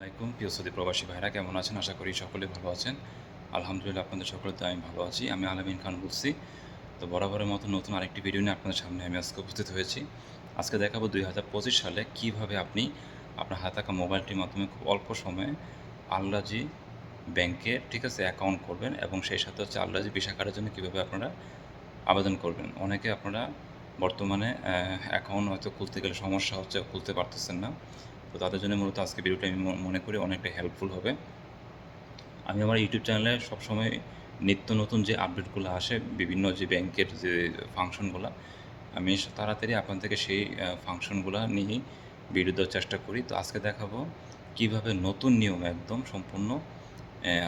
আসসালামাইকুম প্রিয় সৌদি প্রবাসী ভাইরা, কেমন আছেন? আশা করি সকলে ভালো আছেন। আলহামদুলিল্লাহ, আপনাদের সকলে তো আমি ভালো আছি। আমি আলামিন খান বলছি। তো বরাবরের মতো নতুন আরেকটি ভিডিও নিয়ে আপনাদের সামনে আমি আজকে উপস্থিত হয়েছি। আজকে দেখাবো দুই হাজার পঁচিশ সালে কীভাবে আপনি আপনার হাতে থাকা মোবাইলটির মাধ্যমে খুব অল্প সময়ে আল্লাজি ব্যাংকে, ঠিক আছে অ্যাকাউন্ট করবেন এবং সেই সাথে হচ্ছে আল্লাজি ভিসা কার্ডের জন্য কীভাবে আপনারা আবেদন করবেন। অনেকে আপনারা বর্তমানে অ্যাকাউন্ট হয়তো খুলতে গেলে সমস্যা হচ্ছে, খুলতে পারতেছেন না। তো তাদের জন্য মূলত আজকে ভিডিওটা আমি মনে করি অনেকটা হেল্পফুল হবে। আমি আমার ইউটিউব চ্যানেলে সবসময় নিত্য নতুন যে আপডেটগুলো আসে, বিভিন্ন যে ব্যাংকের যে ফাংশনগুলো আমি তাড়াতাড়ি আপনার থেকে সেই ফাংশনগুলো নিয়েই ভিডিও দেওয়ার চেষ্টা করি। তো আজকে দেখাবো কীভাবে নতুন নিয়ম একদম সম্পূর্ণ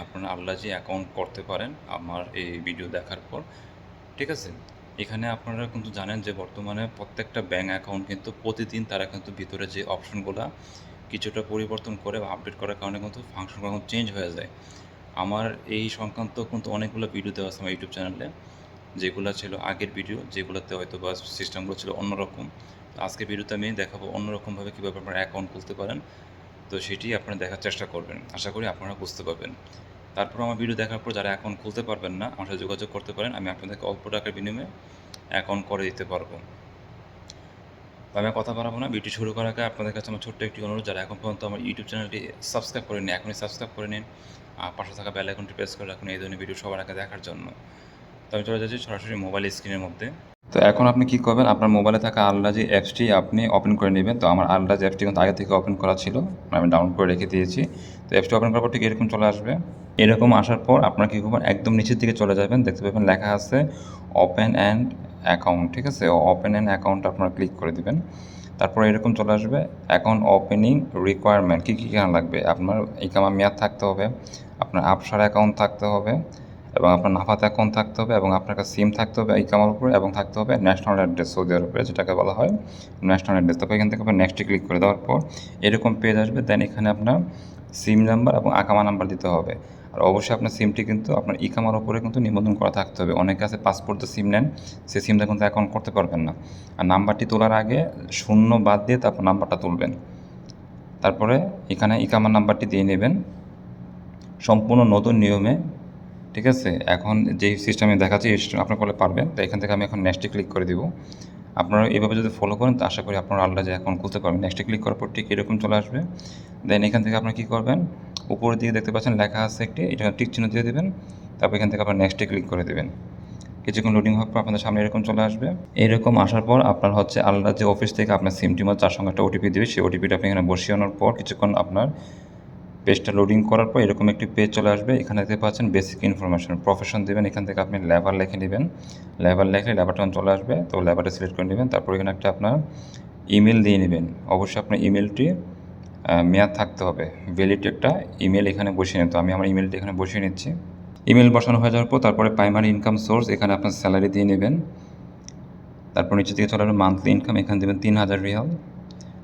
আপনারা আল্লাহ যে অ্যাকাউন্ট করতে পারেন আমার এই ভিডিও দেখার পর। ঠিক আছে? এখানে আপনারা কিন্তু জানেন যে বর্তমানে প্রত্যেকটা ব্যাঙ্ক অ্যাকাউন্ট কিন্তু প্রতিদিন তারা কিন্তু ভিতরে যে অপশনগুলো কিছুটা পরিবর্তন করে বা আপডেট করার কারণে কিন্তু ফাংশনগুলো কিন্তু চেঞ্জ হয়ে যায়। আমার এই সংক্রান্ত কিন্তু অনেকগুলো ভিডিও দেওয়া আছে আমার ইউটিউব চ্যানেলে যেগুলো ছিল আগের ভিডিও যেগুলোতে হয়তো বা সিস্টেমগুলো ছিল অন্যরকম। তো আজকের ভিডিওতে আমি দেখাবো অন্যরকমভাবে কীভাবে আপনারা অ্যাকাউন্ট খুলতে পারেন। তো সেটি আপনারা দেখার চেষ্টা করবেন। আশা করি আপনারা বুঝতে পারবেন। তারপর আমার ভিডিও দেখার পর যারা অ্যাকাউন্ট খুলতে পারবেন না, আমার সাথে যোগাযোগ করতে পারেন, আমি আপনাদেরকে অল্প টাকার বিনিময়ে অ্যাকাউন্ট করে দিতে পারব। আমি কথা বাড়াবো না ভিডিও শুরু করার আগে আপনাদের কাছে আমার ছোট্ট একটি অনুরোধ, যারা এখন পর্যন্ত আমার ইউটিউব চ্যানেলটি সাবস্ক্রাইব করে নিন এখনই সাবস্ক্রাইব করে নিন। আর পাশে থাকা বেল আইকনটি প্রেস করে রাখুন, এই ধরনের ভিডিও সবার আগে দেখার জন্য। তো আমি চলে যাচ্ছি সরাসরি মোবাইল স্ক্রিনের মধ্যে। তো এখন আপনি কি করবেন? আপনার মোবাইলে থাকা আলরাজি অ্যাপসটি আপনি ওপেন করে নেবেন। তো আমার আলরাজি অ্যাপসটি কিন্তু আগে থেকে ওপেন করা ছিল, আমি ডাউনলোড করে রেখে দিয়েছি। তো অ্যাপসটি ওপেন করার পর ঠিক এরকম চলে আসবে। এরকম আসার পর আপনার কী করবেন একদম নিচের দিকে চলে যাবেন, দেখতে পাবেন লেখা আছে ওপেন অ্যান্ড অ্যাকাউন্ট ঠিক আছে? ওপেন অ্যান্ড অ্যাকাউন্ট আপনারা ক্লিক করে দিবেন। তারপর এরকম চলে আসবে অ্যাকাউন্ট ওপেনিং রিকোয়ারমেন্ট কী কী কেন লাগবে? আপনার ইকামা মেয়াদ থাকতে হবে, আপনার আপসার অ্যাকাউন্ট থাকতে হবে, এবং আপনার নাফাত অ্যাকাউন্ট থাকতে হবে, এবং আপনার কাছে সিম থাকতে হবে ইকামার উপরে, এবং থাকতে হবে ন্যাশনাল অ্যাড্রেস সৌদি আরবের, যেটাকে বলা হয় ন্যাশনাল অ্যাড্রেস তারপর এখান থেকে নেক্সটে ক্লিক করে দেওয়ার পর এরকম পেজ আসবে দেন এখানে আপনার সিম নাম্বার এবং আকামা নাম্বার দিতে হবে। আর অবশ্যই আপনার সিমটি কিন্তু আপনার ইকামার উপরে কিন্তু নিবন্ধন করা থাকতে হবে। অনেকে আছে পাসপোর্টে সিম নেন সেই সিমটা কিন্তু অ্যাকাউন্ট করতে পারবেন না। আর নাম্বারটি তোলার আগে শূন্য বাদ দিয়ে তারপর নাম্বারটা তুলবেন। তারপরে এখানে ইকামার নাম্বারটি দিয়ে নেবেন। সম্পূর্ণ নতুন নিয়মে, ঠিক আছে? এখন যেই সিস্টেমে দেখাচ্ছি আপনার করলে পারবেন। তো এখান থেকে আমি এখন নেক্সটে ক্লিক করে দিব। আপনারা এভাবে যদি ফলো করেন, তো আশা করি আপনারা আল্লাহ যে অ্যাকাউন্ট খুলতে পারবেন। নেক্সটে ক্লিক করার পর ঠিক এরকম চলে আসবে। দেন এখান থেকে আপনারা কী করবেন? উপরের দিকে দেখতে পাচ্ছেন লেখা আছে একটি এটা টিক চিহ্ন দিয়ে দেবেন, তারপর এখান থেকে আপনার নেক্সটে ক্লিক করে দেবেন। কিছুক্ষণ লোডিং হওয়ার পর আপনাদের সামনে এরকম চলে আসবে। এরকম আসার পর আপনার হচ্ছে আল্লাহ যে অফিস থেকে আপনার সিমটি মধ্যে তার সঙ্গে একটা ওটিপি দেবে, সেই ওটিপিটা আপনি এখানে বসিয়ে আনার পর কিছুক্ষণ আপনার পেজটা লোডিং করার পর এরকম একটি পেজ চলে আসবে। এখানে দেখতে পাচ্ছেন বেসিক ইনফরমেশন প্রফেশন দেবেন, এখান থেকে আপনি লেবার লিখে নেবেন। লেবার লেখলে লেবারটা চলে আসবে, তো লেবারটা সিলেক্ট করে নেবেন, তারপর এখানে একটা আপনার ইমেল দিয়ে নেবেন। অবশ্যই আপনার ইমেলটি মেয়াদ থাকতে হবে। ভ্যালিড একটা ইমেল এখানে বসিয়ে নিতে আমি আমার ইমেলটি এখানে বসিয়ে নিচ্ছি। ইমেল বসানো হয়ে যাওয়ার পর তারপরে প্রাইমারি ইনকাম সোর্স এখানে আপনার স্যালারি দিয়ে নেবেন। তারপর নিচে দিকে চলে মান্থলি ইনকাম এখানে দেবেন তিন হাজার রিয়াল।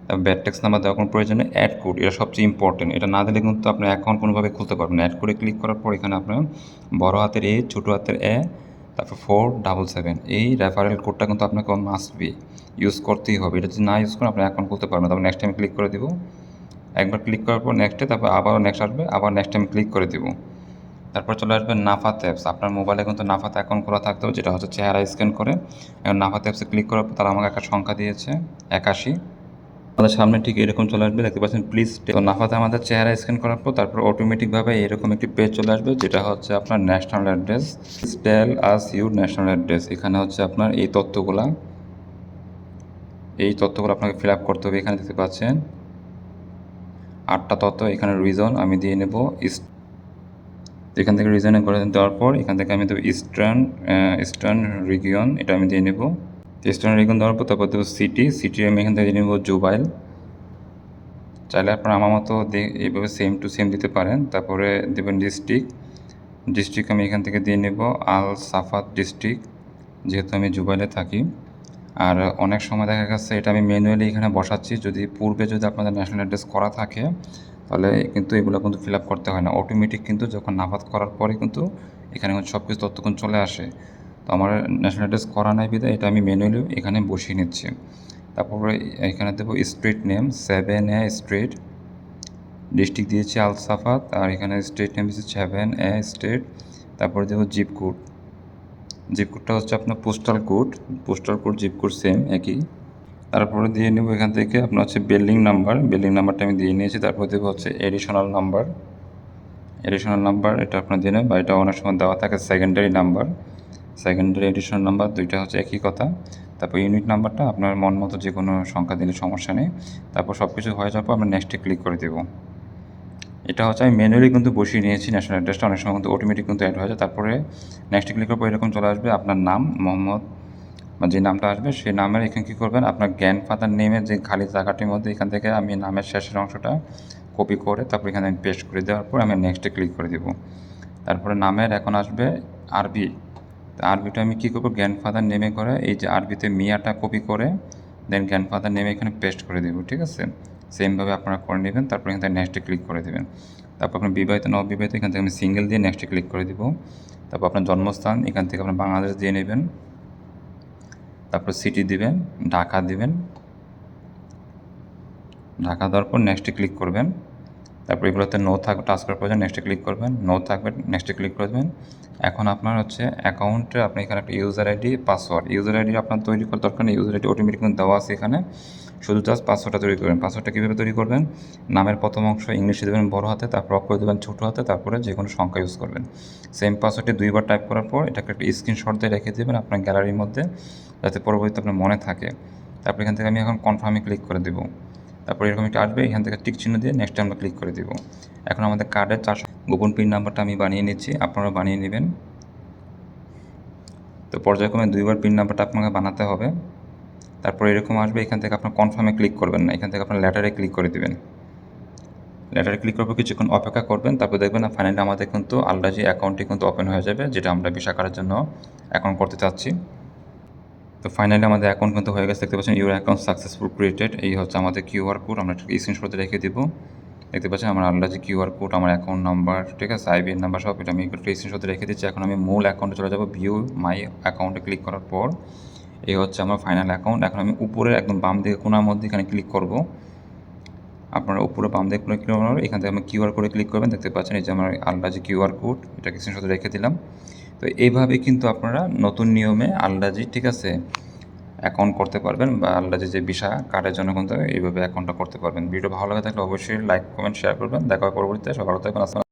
তারপর ব্যাড ট্যাক্স নাম্বার দেওয়ার কোনো প্রয়োজন নেই অ্যাড কোড এটা সবচেয়ে ইম্পর্টেন্ট এটা না দিলে কিন্তু আপনার অ্যাকাউন্ট কোনোভাবে খুলতে পারবেন অ্যাড কোডে ক্লিক করার পর এখানে আপনার বড় হাতের এ ছোটো হাতের এ তারপর ফোর ডাবল সেভেন এই রেফারেল কোডটা কিন্তু আপনাকে মাস্ট বি ইউজ করতেই হবে। এটা যদি না ইউজ করেন, আপনি অ্যাকাউন্ট খুলতে পারবেন তারপর নেক্সট টাইম ক্লিক করে দিব। একবার ক্লিক করার পর নেক্সটে তারপর আবারও নেক্সট আসবে, আবার নেক্সট টাইম ক্লিক করে দেবো। তারপর চলে আসবে নাফাত অ্যাপস আপনার মোবাইলে কিন্তু নাফাত অ্যাকাউন্ট খোলা থাকতে হবে যেটা হচ্ছে চেহারা স্ক্যান করে এবং নাফাত অ্যাপসে ক্লিক করার পর তারা আমাকে একটা সংখ্যা দিয়েছে, একাশি। আমাদের সামনে ঠিক এরকম চলে আসবে, দেখতে পাচ্ছেন প্লিজ তো নাফাতে আমাদের চেহারা স্ক্যান করার পর, তারপর অটোমেটিকভাবে এরকম একটি পেজ চলে আসবে, যেটা হচ্ছে আপনার national address tell us your national address এখানে হচ্ছে আপনার এই তথ্যগুলা, এই তথ্যগুলো আপনাকে ফিল আপ করতে হবে। এখানে দেখতে পাচ্ছেন আটটা তথ্য এখানে রিজন আমি দিয়ে নেব ইস্ট এখান থেকে রিজনে করে দেওয়ার পর এখান থেকে আমি দেবো ইস্টার্ন ইস্টার্ন রিগিয়ন এটা আমি দিয়ে নেব। ইস্টার্ন রিগিয়ন দেওয়ার পর তারপর দেবো সিটি সিটি আমি এখান থেকে দিয়ে নেব জুবাইল চাইলে আপনারা আমার মতো এইভাবে সেম টু সেম দিতে পারেন। তারপরে দেবেন ডিস্ট্রিক্ট ডিস্ট্রিক্ট আমি এখান থেকে দিয়ে নেব আল সাফাত ডিস্ট্রিক্ট যেহেতু আমি জুবাইলে থাকি। আর অনেক সময় দেখা গেছে, এটা আমি ম্যানুয়ালি এখানে বসাচ্ছি। যদি পূর্বে যদি আপনাদের ন্যাশনাল অ্যাড্রেস করা থাকে, তাহলে কিন্তু এগুলো কিন্তু ফিল আপ করতে হয় না। অটোমেটিক কিন্তু যখন নাফাত করার পরে কিন্তু এখানে সব কিছু তথ্য কিন্তু চলে আসে। তো আমার ন্যাশনাল অ্যাড্রেস করা নাই বিধায় এটা আমি ম্যানুয়ালি এখানে বসিয়ে নিচ্ছি। তারপরে এখানে দেবো street name seven A street district দিয়েছি আলসাফাত, আর এখানে স্টেট নেম দিয়েছি সেভেন এ স্টেট তারপরে দেবো জিপ জিপ কোডটা হচ্ছে আপনার postal code postal code zip code same একই। তারপরে দিয়ে নেব এখান থেকে আপনার হচ্ছে বিল্ডিং নাম্বার বিল্ডিং নাম্বারটা আমি দিয়ে নিয়েছি, তারপর দেবো হচ্ছে এডিশনাল নাম্বার এডিশনাল নাম্বার এটা আপনার দিয়ে নেবেন, বা এটা অনেক সময় দেওয়া থাকে secondary number secondary additional number দুইটা হচ্ছে একই কথা। তারপর ইউনিট নাম্বারটা আপনার মন মতো যে কোনো সংখ্যা দিলে সমস্যা নেই। তারপর সব কিছু হয়ে যাওয়ার পর আমরা নেক্সটে ক্লিক করে দেবো। এটা হচ্ছে আমি ম্যানুয়ালি কিন্তু বসিয়ে নিয়েছি ন্যাশনাল অ্যাড্রেসটা অনেক সময় কিন্তু অটোমেটিক কিন্তু অ্যাড হয়ে যায়। তারপরে নেক্সট ক্লিক করার পর এরকম চলে আসবে আপনার নাম, মোহাম্মদ, বা যে নামটা আসবে সেই নামের এখানে কী করবেন? আপনার জ্ঞান ফাদার নেমের যে খালি জায়গাটির মধ্যে এখান থেকে আমি নামের শেষের অংশটা কপি করে তারপর এখানে আমি পেস্ট করে দেওয়ার পর আমি নেক্সটে ক্লিক করে দেবো। তারপরে নামের এখন আসবে আরবি আরবিটা আমি কী করব? গ্র্যান্ডফাদার নেমে করে এই যে আরবিতে মিয়াটা কপি করে দেন গ্র্যান্ডফাদার নেমে এখানে পেস্ট করে দেবো, ঠিক আছে? সেমভাবে আপনারা করে নেবেন, তারপর এখান থেকে নেক্সটে ক্লিক করে দেবেন। তারপর আপনার বিবাহিত, নববিবাহিত, এখান থেকে আমি সিঙ্গেল দিয়ে নেক্সটে ক্লিক করে দিব। তারপর আপনার জন্মস্থান, এখান থেকে আপনার বাংলাদেশ দিয়ে নেবেন। তারপর সিটি দিবেন, ঢাকা দিবেন। ঢাকা দেওয়ার পর নেক্সটে ক্লিক করবেন। তারপর এগুলোতে নো থাকবে টাচ করার প্রয়োজন নেক্সটে ক্লিক করবেন নো থাকবে নেক্সটে ক্লিক করবেন এখন আপনার হচ্ছে অ্যাকাউন্টে আপনি এখানে একটা user ID password user ID আপনার তৈরি করার দরকার নেই ইউজার আইডি অটোমেটিক কিন্তু দেওয়া আছে এখানে। শুধু জাস্ট পাসওয়ার্ডটা তৈরি করবেন। পাসওয়ার্ডটা কীভাবে তৈরি করবেন? নামের প্রথম অংশ ইংলিশে দেবেন বড় হাতে, তারপর অক্ষর দেবেন ছোটো হাতে, তারপরে যে কোনো সংখ্যা ইউজ করবেন। সেম পাসওয়ার্ডটি দুইবার টাইপ করার পর এটাকে একটা স্ক্রিনশট দিয়ে রেখে দেবেন আপনার গ্যালারির মধ্যে, যাতে পরবর্তীতে আপনার মনে থাকে। তারপর এখান থেকে আমি এখন কনফার্মে ক্লিক করে দেবো। তারপর এরকম একটা আসবে, এখান থেকে টিক চিহ্ন দিয়ে নেক্সট আমরা ক্লিক করে দেবো। এখন আমাদের কার্ডের চারশো গোপন পিন নাম্বারটা আমি বানিয়ে নিচ্ছি আপনারা বানিয়ে নেবেন। তো পর্যায়ক্রমে দুইবার পিন নাম্বারটা আপনাকে বানাতে হবে। তারপর এরকম আসবে, এখান থেকে আপনার কনফার্মে ক্লিক করবেন না, এখান থেকে আপনার লেটারে ক্লিক করে দেবেন। লেটারে ক্লিক করব কিছুক্ষণ অপেক্ষা করবেন, তারপর দেখবেন না ফাইনালি আমাদের কিন্তু আলরাজি অ্যাকাউন্টটি কিন্তু ওপেন হয়ে যাবে, যেটা আমরা কার্ডের জন্য অ্যাকাউন্ট করতে চাচ্ছি। তো ফাইনালি আমাদের অ্যাকাউন্ট কিন্তু হয়ে গেছে। দেখতে পাচ্ছেন ইউর অ্যাকাউন্ট সাকসেসফুল ক্রিয়েটেড এই হচ্ছে আমাদের কিউআর কোড আমরা স্ক্রিনশটে রেখে দিব। দেখতে পাচ্ছেন, আমার আলাদা যে কিউআর কোড আমার অ্যাকাউন্ট নাম্বার ঠিক আছে আইবিএন নাম্বার সব এটা আমি একটু স্ক্রিনশটে রেখে দিচ্ছি। এখন আমি মূল অ্যাকাউন্টে চলে যাব ভিউ মাই অ্যাকাউন্টে ক্লিক করার পর। এই হচ্ছে আমার ফাইনাল অ্যাকাউন্ট এখন আমি উপরে একদম বাম দিকে, কোনার মধ্যে এখানে ক্লিক করব। আপনারা উপরে বাম দিকে ক্লিক করার এখান থেকে আমি কিউআর কোডে ক্লিক করবেন। দেখতে পাচ্ছেন, এই যে আমার আলাদা যে কিউআর কোড এটাকে স্ক্রিনশটে রেখে দিলাম। তো এইভাবে কিন্তু আপনারা নতুন নিয়মে আলরাজি ঠিক আছে অ্যাকাউন্ট করতে পারবেন বা আল্লাজি যে ভিসা কার্ডের জন্য কিন্তু এইভাবে অ্যাকাউন্টটা করতে পারবেন। ভিডিও ভালো লাগে থাকলে অবশ্যই লাইক কমেন্ট শেয়ার করবেন। দেখা পরবর্তীতে। সকাল থাকবেন।